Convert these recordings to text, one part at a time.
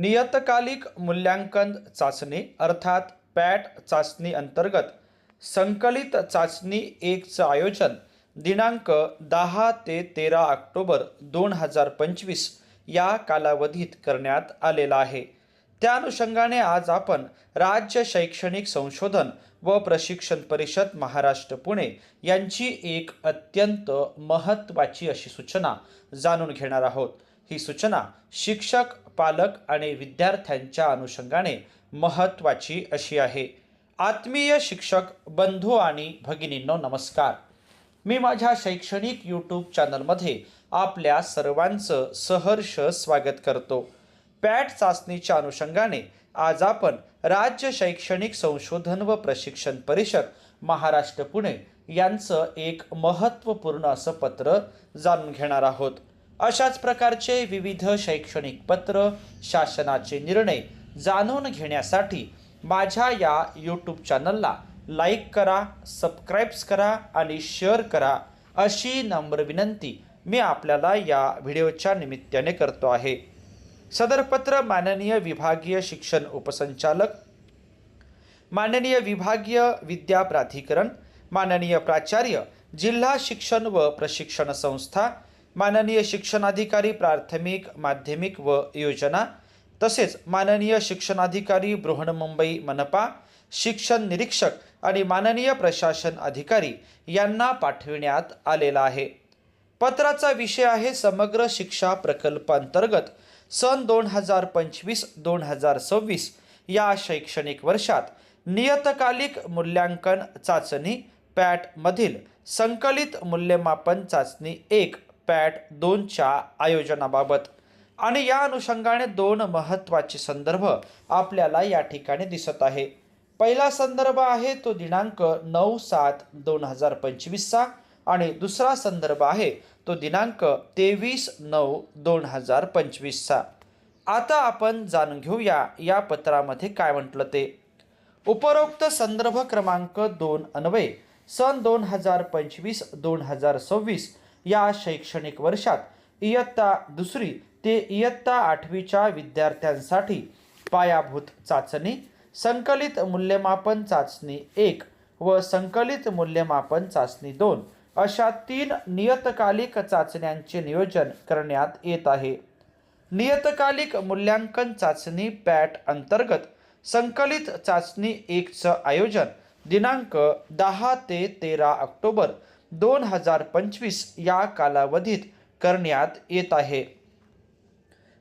नियतकालिक मूल्यांकन चाचणी अर्थात पॅट चाचणी अंतर्गत संकलित चाचणी एकचं आयोजन दिनांक दहा ते तेरा ऑक्टोबर दोन हजार पंचवीस या कालावधीत करण्यात आलेला आहे. त्या अनुषंगाने आज आपण राज्य शैक्षणिक संशोधन व प्रशिक्षण परिषद महाराष्ट्र पुणे यांची एक अत्यंत महत्त्वाची अशी सूचना जाणून घेणार आहोत. ही सूचना शिक्षक पालक आणि विद्यार्थ्यांच्या अनुषंगाने महत्त्वाची अशी आहे. आत्मीय शिक्षक बंधू आणि भगिनींनो नमस्कार. मी माझ्या शैक्षणिक यूट्यूब चॅनलमध्ये आपल्या सर्वांचं सहर्ष स्वागत करतो. पॅट चाचणीच्या अनुषंगाने आज आपण राज्य शैक्षणिक संशोधन व प्रशिक्षण परिषद महाराष्ट्र पुणे यांचं एक महत्त्वपूर्ण असं पत्र जाणून घेणार आहोत. अशाच प्रकारचे विविध शैक्षणिक पत्र शासनाचे निर्णय जाणून घेण्यासाठी माझ्या या यूट्यूब चॅनलला लाईक करा सबस्क्राईब्स करा आणि शेअर करा अशी नम्र विनंती मी आपल्याला या व्हिडिओच्या निमित्ताने करतो आहे. सदरपत्र माननीय विभागीय शिक्षण उपसंचालक माननीय विभागीय विद्या प्राधिकरण माननीय प्राचार्य जिल्हा शिक्षण व प्रशिक्षण संस्था माननीय शिक्षणाधिकारी प्राथमिक माध्यमिक व योजना तसेच माननीय शिक्षणाधिकारी बृहन्मुंबई मनपा शिक्षण निरीक्षक आणि माननीय प्रशासन अधिकारी यांना पाठविण्यात आलेला आहे. पत्राचा विषय आहे समग्र शिक्षा प्रकल्पांतर्गत सन दोन हजार पंचवीस दोन हजार सव्वीस या शैक्षणिक वर्षात नियतकालिक मूल्यांकन चाचणी पॅटमधील संकलित मूल्यमापन चाचणी एक पॅट दोनच्या आयोजनाबाबत. आणि या अनुषंगाने दोन महत्त्वाचे संदर्भ आपल्याला या ठिकाणी दिसत आहे. पहिला संदर्भ आहे तो दिनांक नऊ सात दोन हजार पंचवीसचा आणि दुसरा संदर्भ आहे तो दिनांक तेवीस नऊ दोन हजार पंचवीसचा. आता आपण जाणून घेऊया या पत्रामध्ये काय म्हटलं ते. उपरोक्त संदर्भ क्रमांक दोन अन्वये सन दोन हजार पंचवीस दोन हजार सव्वीस या शैक्षणिक वर्षात इयत्ता दुसरी ते इयत्ता आठवीच्या विद्यार्थ्यांसाठी पायाभूत चाचणी संकलित मूल्यमापन चाचणी एक व संकलित मूल्यमापन चाचणी दोन अशा तीन नियतकालिक चाचण्यांचे नियोजन करण्यात येत आहे. नियतकालिक मूल्यांकन चाचणी पॅट अंतर्गत संकलित चाचणी एकचं आयोजन दिनांक दहा ते तेरा ऑक्टोबर दोन हजार पंचवीस या कालावधीत करण्यात येत आहे.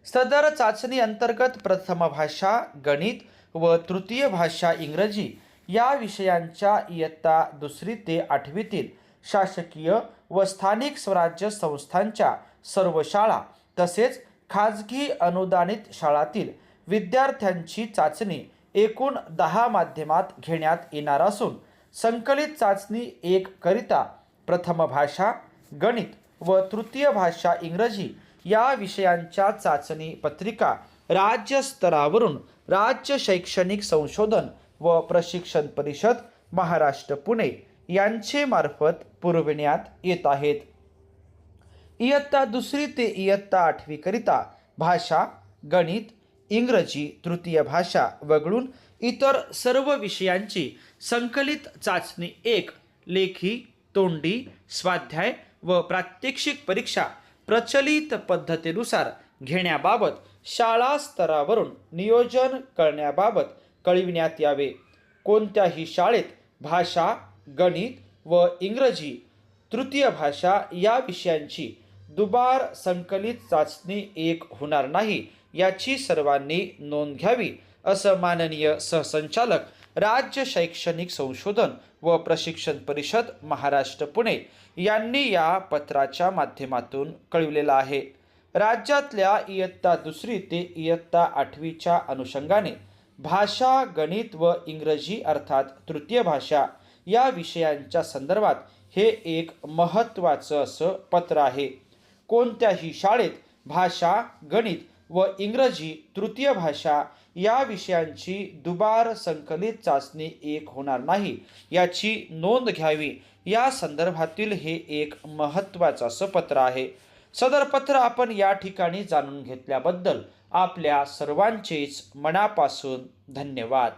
सदर चाचणी अंतर्गत प्रथम भाषा गणित व तृतीय भाषा इंग्रजी या विषयांच्या इयत्ता दुसरी ते आठवीतील शासकीय व स्थानिक स्वराज्य संस्थांच्या सर्व शाळा तसेच खाजगी अनुदानित शाळातील विद्यार्थ्यांची चाचणी एकूण दहा माध्यमात घेण्यात येणार असून संकलित चाचणी एक करिता प्रथम भाषा गणित व तृतीय भाषा इंग्रजी या विषयांच्या चाचणी पत्रिका राज्यस्तरावरून राज्य शैक्षणिक संशोधन व प्रशिक्षण परिषद महाराष्ट्र पुणे यांचे मार्फत पुरविण्यात येत आहेत. इयत्ता दुसरी ते इयत्ता आठवीकरिता भाषा गणित इंग्रजी तृतीय भाषा वगळून इतर सर्व विषयांची संकलित चाचणी एक लेखी तोंडी स्वाध्याय व प्रात्यक्षिक परीक्षा प्रचलित पद्धतीनुसार घेण्याबाबत शाळा स्तरावरून नियोजन करण्याबाबत कळविण्यात यावे. कोणत्याही शाळेत भाषा गणित व इंग्रजी तृतीय भाषा या विषयांची दुबार संकलित चाचणी एक होणार नाही याची सर्वांनी नोंद घ्यावी असं माननीय सहसंचालक राज्य शैक्षणिक संशोधन व प्रशिक्षण परिषद महाराष्ट्र पुणे यांनी या पत्राच्या माध्यमातून कळविलेला आहे. राज्यातल्या इयत्ता दुसरी ते इयत्ता आठवीच्या अनुषंगाने भाषा गणित व इंग्रजी अर्थात तृतीय भाषा या विषयांच्या संदर्भात हे एक महत्त्वाचं असं पत्र आहे. कोणत्याही शाळेत भाषा गणित व इंग्रजी तृतीय भाषा या विषयांची दुबार संकलित चाचणी एक होणार नाही. याची नोंद घ्यावी. या संदर्भातील हे एक महत्त्वाचं असं पत्र आहे. सदर पत्र आपण या ठिकाणी जाणून घेतल्याबद्दल आपल्या सर्वांचेच मनापासून धन्यवाद.